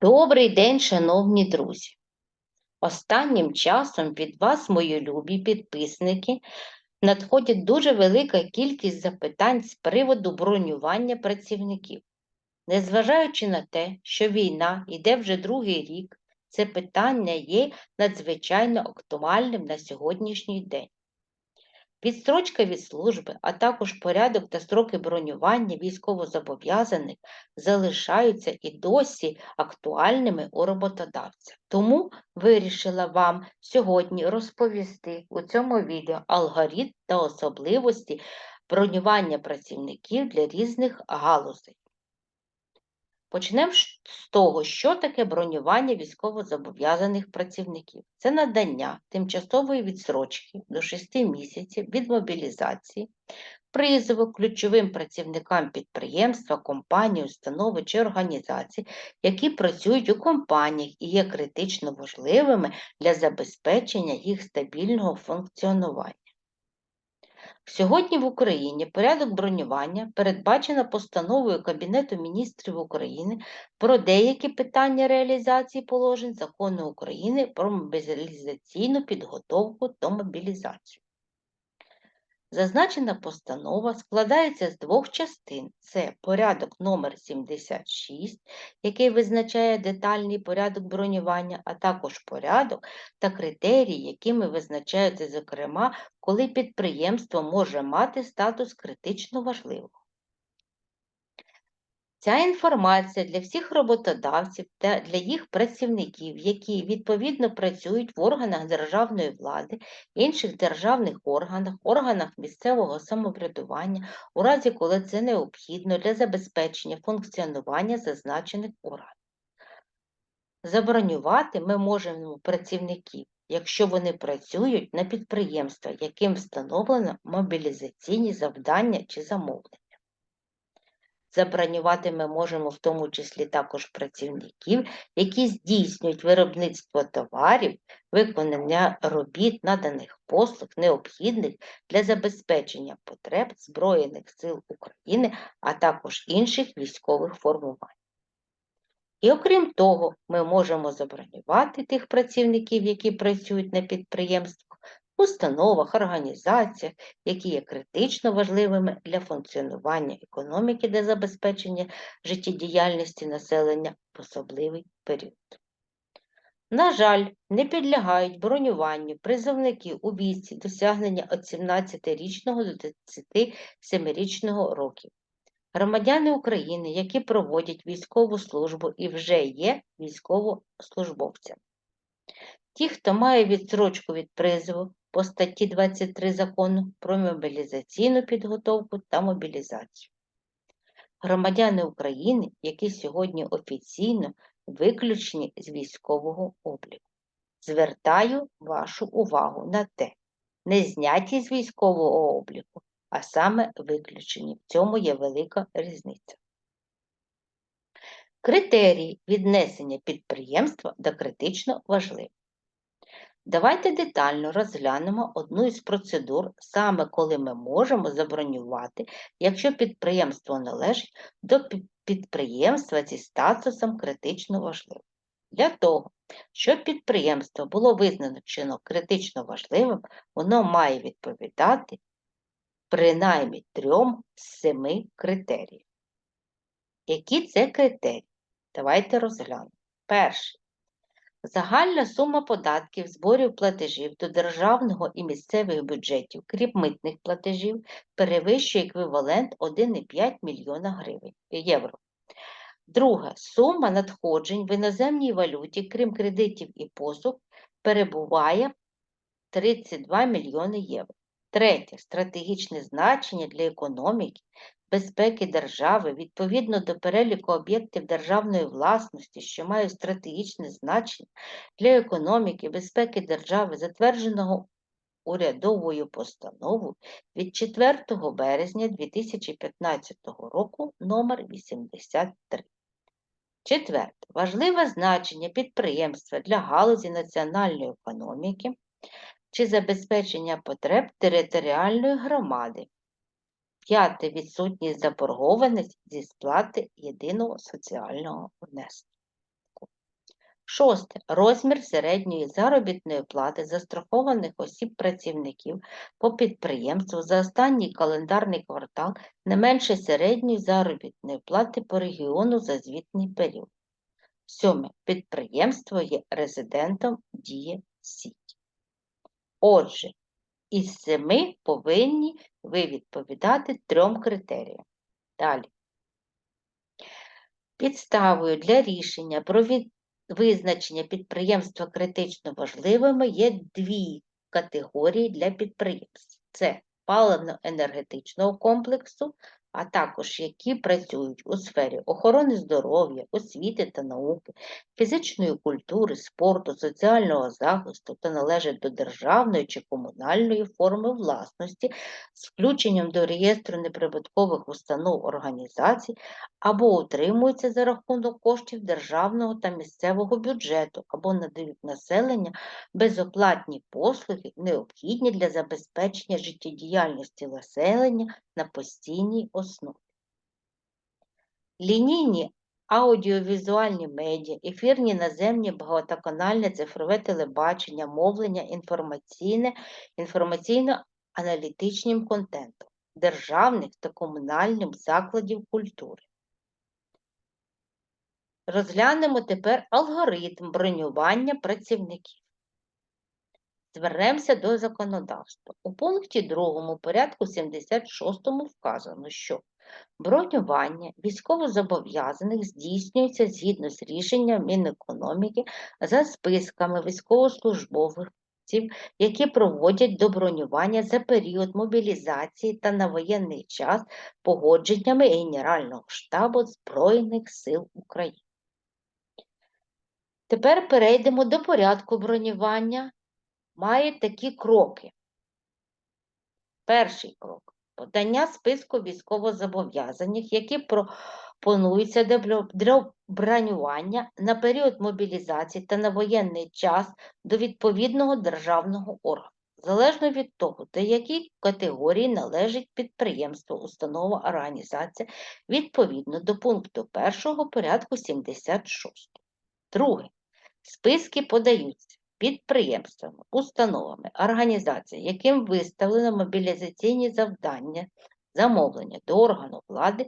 Добрий день, шановні друзі! Останнім часом від вас, мої любі підписники, надходить дуже велика кількість запитань з приводу бронювання працівників. Незважаючи на те, що війна йде вже другий рік, це питання є надзвичайно актуальним на сьогоднішній день. Відстрочка від служби, а також порядок та строки бронювання військовозобов'язаних залишаються і досі актуальними у роботодавця. Тому вирішила вам сьогодні розповісти у цьому відео алгоритм та особливості бронювання працівників для різних галузей. Почнемо з того, що таке бронювання військовозобов'язаних працівників. Це надання тимчасової відсрочки до 6 місяців від мобілізації, призову ключовим працівникам підприємства, компанії, установи чи організацій, які працюють у компаніях і є критично важливими для забезпечення їх стабільного функціонування. Сьогодні в Україні порядок бронювання передбачено постановою Кабінету міністрів України про деякі питання реалізації положень Закону України про мобілізаційну підготовку та мобілізацію. Зазначена постанова складається з двох частин: це порядок номер 76, який визначає детальний порядок бронювання, а також порядок та критерії, якими визначаються, зокрема, коли підприємство може мати статус критично важливого. Ця інформація для всіх роботодавців та для їх працівників, які відповідно працюють в органах державної влади, інших державних органах, органах місцевого самоврядування, у разі коли це необхідно для забезпечення функціонування зазначених органів. Забронювати ми можемо працівників, якщо вони працюють на підприємствах, яким встановлено мобілізаційні завдання чи замовлення. Забронювати ми можемо в тому числі також працівників, які здійснюють виробництво товарів, виконання робіт, наданих послуг, необхідних для забезпечення потреб Збройних сил України, а також інших військових формувань. І окрім того, ми можемо забронювати тих працівників, які працюють на підприємствах, установах, організаціях, які є критично важливими для функціонування економіки та забезпечення життєдіяльності населення в особливий період. На жаль, не підлягають бронюванню призовники у віці досягнення від 17-річного до 27-річного років. Громадяни України, які проводять військову службу і вже є військовослужбовцями. Ті, хто має відсрочку від призову, по статті 23 закону про мобілізаційну підготовку та мобілізацію. Громадяни України, які сьогодні офіційно виключені з військового обліку. Звертаю вашу увагу на те, не зняті з військового обліку, а саме виключені. В цьому є велика різниця. Критерії віднесення підприємства до критично важливих. Давайте детально розглянемо одну із процедур, саме коли ми можемо забронювати, якщо підприємство належить до підприємства зі статусом критично важливим. Для того, щоб підприємство було визначено критично важливим, воно має відповідати принаймні трьом з семи критеріїв. Які це критерії? Давайте розглянемо. Перший Загальна сума податків, зборів платежів до державного і місцевих бюджетів, крім митних платежів, перевищує еквівалент 1,5 мільйона гривень євро. Друга сума надходжень в іноземній валюті, крім кредитів і послуг, перебуває 32 мільйони євро. Третє стратегічне значення для економіки безпеки держави відповідно до переліку об'єктів державної власності, що мають стратегічне значення для економіки, безпеки держави, затвердженого урядовою постановою від 4 березня 2015 року номер 83. Четверте. Важливе значення підприємства для галузі національної економіки чи забезпечення потреб територіальної громади П'яте відсутність заборгованості зі сплати єдиного соціального внеску. Шосте. Розмір середньої заробітної плати застрахованих осіб працівників по підприємству за останній календарний квартал не менше середньої заробітної плати по регіону за звітний період. Сьоме. Підприємство є резидентом діє сіті. Отже, із семи повинні ви відповідати трьом критеріям. Далі. Підставою для рішення про визначення підприємства критично важливими є дві категорії для підприємств. Це паливно-енергетичного комплексу, а також які працюють у сфері охорони здоров'я, освіти та науки, фізичної культури, спорту, соціального захисту та належать до державної чи комунальної форми власності з включенням до реєстру неприбуткових установ організацій або утримуються за рахунок коштів державного та місцевого бюджету, або надають населення безоплатні послуги, необхідні для забезпечення життєдіяльності населення на постійній основі. Лінійні аудіовізуальні медіа, ефірні наземні багатоканальне цифрове телебачення, мовлення, інформаційне, інформаційно-аналітичним контентом, державних та комунальних закладів культури. Розглянемо тепер алгоритм бронювання працівників. Звернемося до законодавства. У пункті 2 порядку 76 вказано, що бронювання військовозобов'язаних здійснюється згідно з рішенням Мінекономіки за списками військовослужбовців, які проводять до бронювання за період мобілізації та на воєнний час погодженнями Генерального штабу Збройних сил України. Тепер перейдемо до порядку бронювання. Має такі кроки. Перший крок подання списку військовозобов'язаних, які пропонуються для бро- бронювання на період мобілізації та на воєнний час до відповідного державного органу, залежно від того, до якій категорії належить підприємство, установа, організація, відповідно до пункту 1 порядку 76. Друге. Списки подаються підприємствами, установами, організаціями, яким виставлено мобілізаційні завдання, замовлення до органу влади,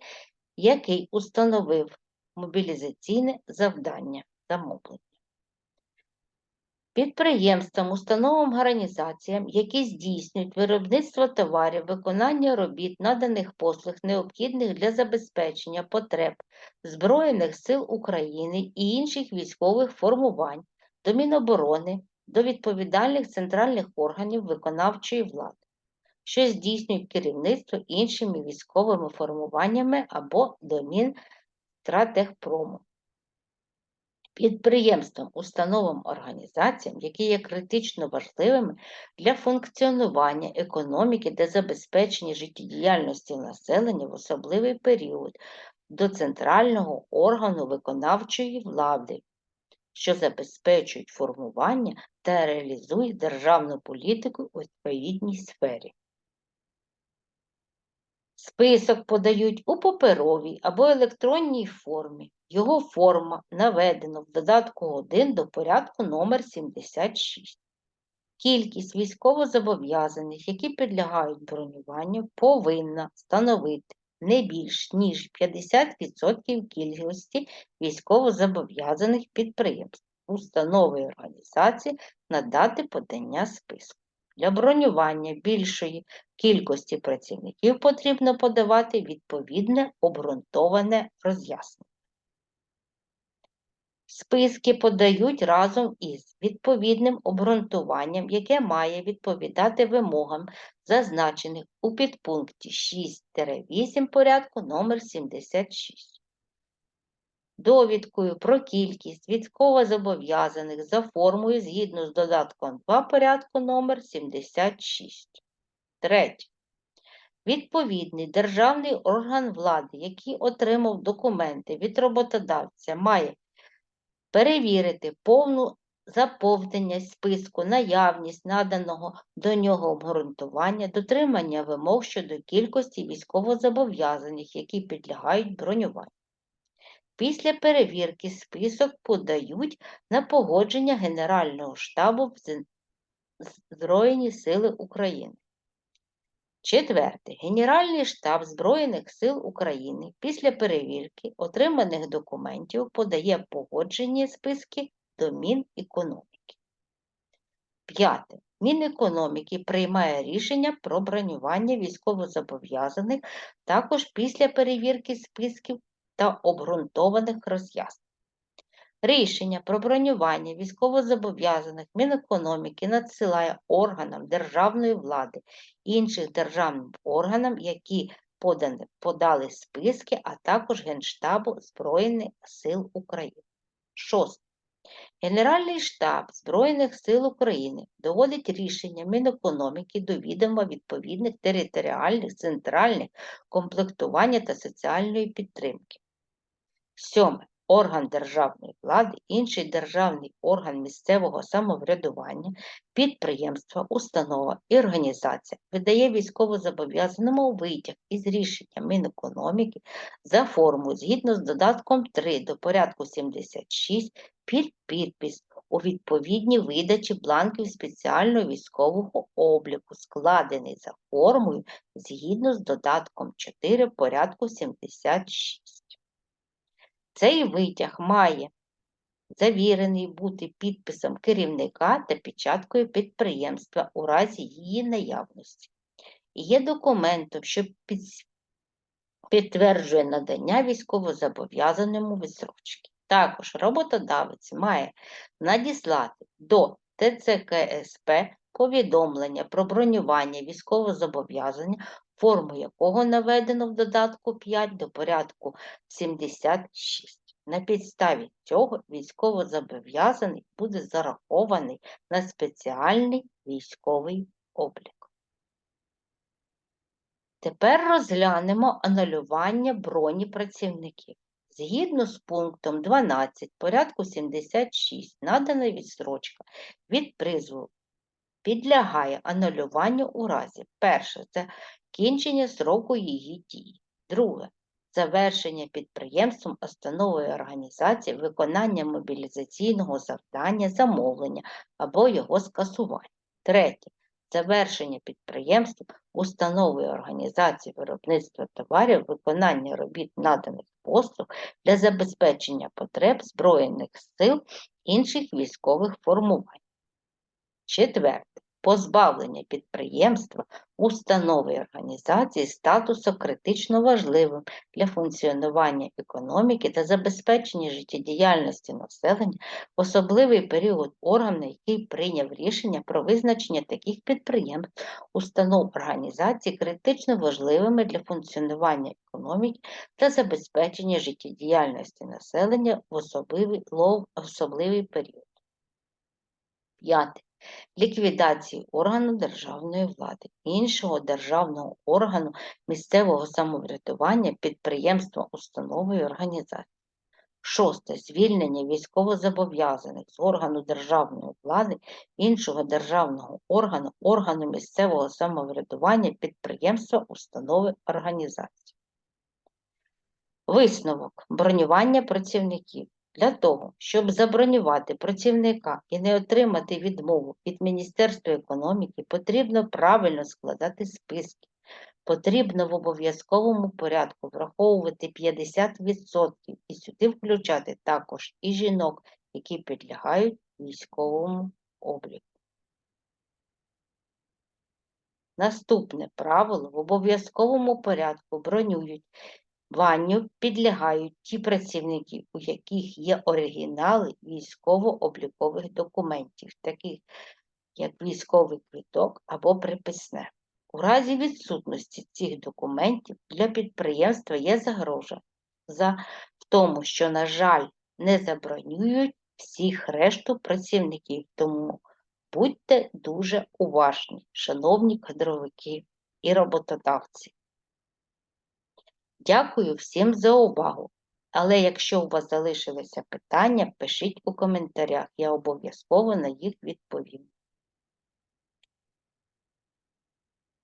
який установив мобілізаційне завдання замовлення. Підприємствам, установам, організаціям, які здійснюють виробництво товарів, виконання робіт, наданих послуг, необхідних для забезпечення потреб Збройних сил України і інших військових формувань, до Міноборони, до відповідальних центральних органів виконавчої влади, що здійснюють керівництво іншими військовими формуваннями або до Мінстратегпрому. Підприємствам, установам, організаціям, які є критично важливими для функціонування економіки та забезпечення життєдіяльності населення в особливий період до центрального органу виконавчої влади, що забезпечують формування та реалізують державну політику у відповідній сфері. Список подають у паперовій або електронній формі. Його форма наведена в додатку 1 до порядку номер 76. Кількість військовозобов'язаних, які підлягають бронюванню, повинна становити не більш ніж 50% кількості військовозобов'язаних підприємств, установи і організації на дати подання списку. Для бронювання більшої кількості працівників потрібно подавати відповідне обґрунтоване роз'яснення. Списки подають разом із відповідним обґрунтуванням, яке має відповідати вимогам, зазначених у підпункті 6-8 порядку номер 76. Довідкою про кількість військовозобов'язаних за формою згідно з додатком 2 порядку номер 76. Третє. Відповідний державний орган влади, який отримав документи від роботодавця, має перевірити повну заповнення списку, наявність наданого до нього обґрунтування, дотримання вимог щодо кількості військовозобов'язаних, які підлягають бронюванню. Після перевірки список подають на погодження Генерального штабу Збройні Сили України. Четверте. Генеральний штаб Збройних сил України після перевірки отриманих документів подає погоджені списки до Мінекономіки. П'яте. Мінекономіки приймає рішення про бронювання військовозобов'язаних також після перевірки списків та обґрунтованих роз'яснень. Рішення про бронювання військовозобов'язаних Мінекономіки надсилає органам державної влади інших державним органам, які подані, подали списки, а також Генштабу Збройних сил України. Шосте. Генеральний штаб Збройних сил України доводить рішення Мінекономіки до відома відповідних територіальних, центральних комплектування та соціальної підтримки. Сьоме. Орган державної влади, інший державний орган місцевого самоврядування, підприємство, установа і організація видає військовозобов'язаному витяг із рішення Мінекономіки за форму згідно з додатком 3 до порядку 76 під підпис у відповідній видачі бланків спеціального військового обліку, складений за формою згідно з додатком 4 порядку 76. Цей витяг має завірений бути підписом керівника та печаткою підприємства у разі її наявності. Є документом, що під- підтверджує надання військовозобов'язаному відсрочки. Також роботодавець має надіслати до ТЦКСП повідомлення про бронювання військовозобов'язання, форму якого наведено в додатку 5 до порядку 76. На підставі цього військовозобов'язаний буде зарахований на спеціальний військовий облік. Тепер розглянемо анулювання броні працівників. Згідно з пунктом 12 порядку 76 надана відстрочка від призву підлягає анулюванню у разі перше це кінчення сроку її дії, друге завершення підприємством установою організації виконання мобілізаційного завдання, замовлення або його скасування. Третє завершення підприємств, установи організації виробництва товарів, виконання робіт наданих послуг для забезпечення потреб Збройних сил інших військових формувань. Четверте. Позбавлення підприємства, установи і організації статусу критично важливим для функціонування економіки та забезпечення життєдіяльності населення в особливий період органу, який прийняв рішення про визначення таких підприємств, установ організацій критично важливими для функціонування економіки та забезпечення життєдіяльності населення в особливий, лов- особливий період. П'яте. Ліквідації органу державної влади, іншого державного органу місцевого самоврядування, підприємства, установи і організації. Шосте. Звільнення військовозобов'язаних з органу державної влади, іншого державного органу, органу місцевого самоврядування, підприємства, установи, організації. Висновок. Бронювання працівників. Для того, щоб забронювати працівника і не отримати відмову від Міністерства економіки, потрібно правильно складати списки. Потрібно в обов'язковому порядку враховувати 50% і сюди включати також і жінок, які підлягають військовому обліку. Наступне правило в обов'язковому порядку бронюють Ванню підлягають ті працівники, у яких є оригінали військово-облікових документів, таких як військовий квиток або приписне. У разі відсутності цих документів для підприємства є загроза за в тому, що, на жаль, не забронюють всіх решту працівників. Тому будьте дуже уважні, шановні кадровики і роботодавці. Дякую всім за увагу. Але якщо у вас залишилися питання, пишіть у коментарях, я обов'язково на їх відповім.